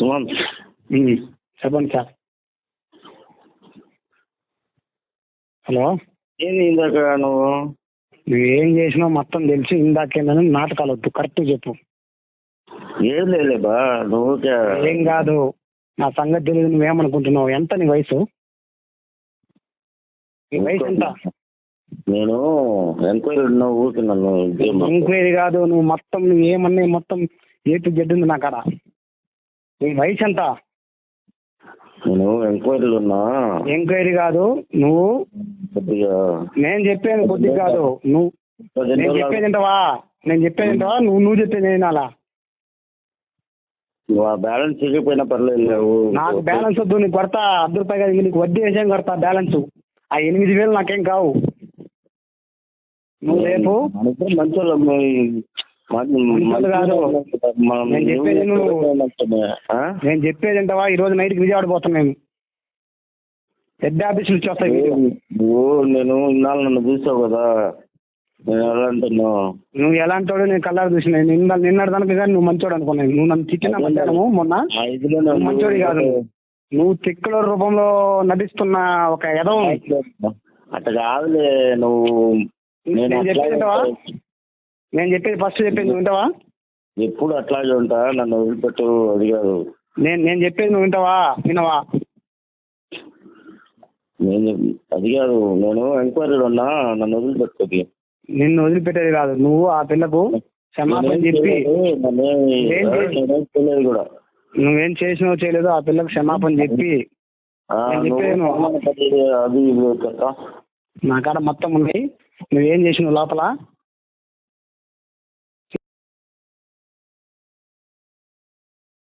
ఉమ్, చెప్పండి sir hello ఏంది ఇందాక నువ్వు? నువ్వు ఏం చేసినావు మొత్తం తెలిసి ఇందాకేందని నాటకాలు వద్దు. కరెక్ట్ చెప్పు. ఏం లేలే బా. నువ్వు ఏం కాదు. నా సంగతి తెలియదు. నువ్వేమనుకుంటున్నావు? ఎంత నీ వయసు? నీ వయసు ఎంత? నేను ఎంక్వైరీ ఉన్నా ఊరికి నన్ను ఇదే మా- ఎంక్వైరీ కాదు. నువ్వు మొత్తం నువ్వు ఏమన్నా మొత్తం ఏ టు జెడ్ ఉంది నా కాడ? నీ వయసు ఎంత నేను ఎంక్వైరీలు ఉన్నా. ఎంక్వైరీ కాదు నువ్వు కొద్దిగా నేను చెప్పేది కొద్దిగా కాదు నువ్వు నేను చెప్పేది ఏంటవా నేను చెప్పేది ఏంటవా నువ్వు నువ్వు చెప్పేది నేను అలా నువ్వు ఆ బ్యాలెన్స్ చెల్లిపోయినా పర్లేదు లేవు నాకు బ్యాలెన్స్ వద్దు నీకు కొడతా. అర్ధ రూపాయి కాదు నీకు వడ్డీ వేసాం కొడతా బ్యాలెన్స్. ఆ ఎనిమిది వేలు నాకేం కావు. నువ్వు రేపు మనిద్దరం నేను చెప్పేది ఏంటవా ఈ రోజు నైట్కి విజయవాడ పోతాం మేము. పెద్ద ఆఫీసులు వచ్చి వస్తాయి నేను ఇన్నాళ్ళు నన్ను చూసావు కదా. నేను ఎలా అంటున్నావు? నువ్వు ఎలాంటి వాడు నేను కళ్ళారు చూసిన. నిన్న నిన్నటి దానికి కానీ నువ్వు మంచోడు అనుకున్నాను నువ్వు నన్ను తిట్టిన మధ్యాహ్నము మొన్న? మంచోడి కాదు నువ్వు. తిక్కుల రూపంలో నటిస్తున్న ఒక ఎదవం అట్లా కాదులే నువ్వు నేను అట్లాగే చెప్పేది వింటావా ఉంటా. నేను చెప్పేది ఫస్ట్ చెప్పేది నువ్వు వింటావా? ఎప్పుడు అట్లాగే ఉంటా నన్ను వదిలిపెట్టు అది కాదు. నేను నేను చెప్పేది నువ్వు వింటావా? వినవా? నేను అది కాదు నేను ఎంక్వైరీలో ఉన్నా నన్ను వదిలిపెట్టుకోకి నిన్ను వదిలిపెట్టేది కాదు నువ్వు ఆ పిల్లకు క్షమాపణ చెప్పి కూడా. నువ్వేం చేసినావో చేయలేదో ఆ పిల్లకు క్షమాపణ చెప్పి నా కాడ మొత్తం ఉన్నాయి నువ్వేం చేసినావు లోపల?